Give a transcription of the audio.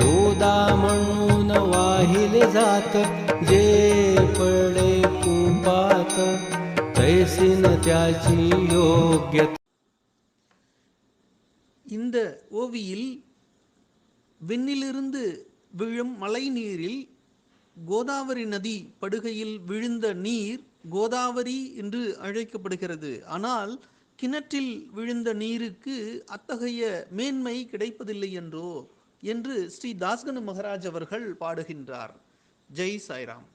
गोदा म्हणून वाहिले जात जे पडे कुपात तैसीन त्याची योग्य இந்த ஓவியில் விண்ணிலிருந்து விழும் மழை நீரில் கோதாவரி நதி படுகையில் விழுந்த நீர் கோதாவரி என்று அழைக்கப்படுகிறது ஆனால் கிணற்றில் விழுந்த நீருக்கு அத்தகைய மேன்மை கிடைப்பதில்லை என்றோ என்று ஸ்ரீ தாஸ்கனு மகராஜ் அவர்கள் பாடுகின்றார். ஜெய் சாய்ராம்.